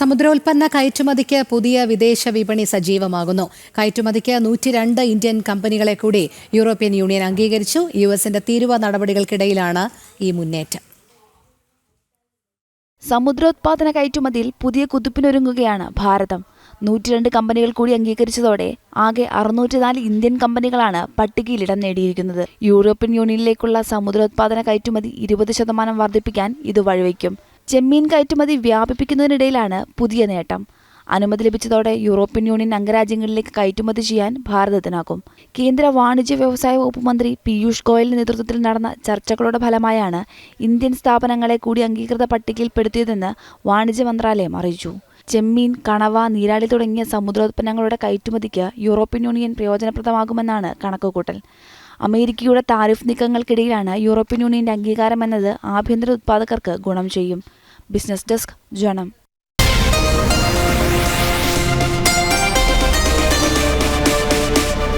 സമുദ്രോൽപ്പന്ന കയറ്റുമതിക്ക് പുതിയ വിദേശ വിപണി സജീവമാകുന്നു. കയറ്റുമതിക്ക് നൂറ്റി രണ്ട് ഇന്ത്യൻ കമ്പനികളെ കൂടി യൂറോപ്യൻ യൂണിയൻ അംഗീകരിച്ചു. യു എസിന്റെ തീരുവ നടപടികൾക്കിടയിലാണ് ഈ മുന്നേറ്റം. സമുദ്രോത്പാദന കയറ്റുമതിയിൽ പുതിയ കുതിപ്പിനൊരുങ്ങുകയാണ് ഭാരതം. നൂറ്റിരണ്ട് കമ്പനികൾ കൂടി അംഗീകരിച്ചതോടെ ആകെ അറുന്നൂറ്റിനാല് ഇന്ത്യൻ കമ്പനികളാണ് പട്ടികയിൽ ഇടം നേടിയിരിക്കുന്നത്. യൂറോപ്യൻ യൂണിയനിലേക്കുള്ള സമുദ്രോത്പാദന കയറ്റുമതി ഇരുപത് ശതമാനം വർദ്ധിപ്പിക്കാൻ ഇത് വഴിവെക്കും ചെമ്മീൻ കയറ്റുമതി വ്യാപിപ്പിക്കുന്നതിനിടയിലാണ് പുതിയ നേട്ടം. അനുമതി ലഭിച്ചതോടെ യൂറോപ്യൻ യൂണിയൻ അംഗരാജ്യങ്ങളിലേക്ക് കയറ്റുമതി ചെയ്യാൻ ഭാരതത്തിനാകും. കേന്ദ്ര വാണിജ്യ വ്യവസായ വകുപ്പ് മന്ത്രി പീയൂഷ് ഗോയലിന്റെ നേതൃത്വത്തിൽ നടന്ന ചർച്ചകളുടെ ഫലമായാണ് ഇന്ത്യൻ സ്ഥാപനങ്ങളെ കൂടി അംഗീകൃത പട്ടികയിൽപ്പെടുത്തിയതെന്ന് വാണിജ്യ മന്ത്രാലയം അറിയിച്ചു. ചെമ്മീൻ കണവ നീരാളി തുടങ്ങിയ സമുദ്രോത്പന്നങ്ങളുടെ കയറ്റുമതിക്ക് യൂറോപ്യൻ യൂണിയൻ പ്രയോജനപ്രദമാകുമെന്നാണ് കണക്കുകൂട്ടൽ. അമേരിക്കയുടെ താരിഫ് നീക്കങ്ങൾക്കിടയിലാണ് യൂറോപ്യൻ യൂണിയന്റെ അംഗീകാരമെന്നത് ആഭ്യന്തര ഉത്പാദകർക്ക് ഗുണം ചെയ്യും. ബിസിനസ് ഡെസ്ക് ജനം.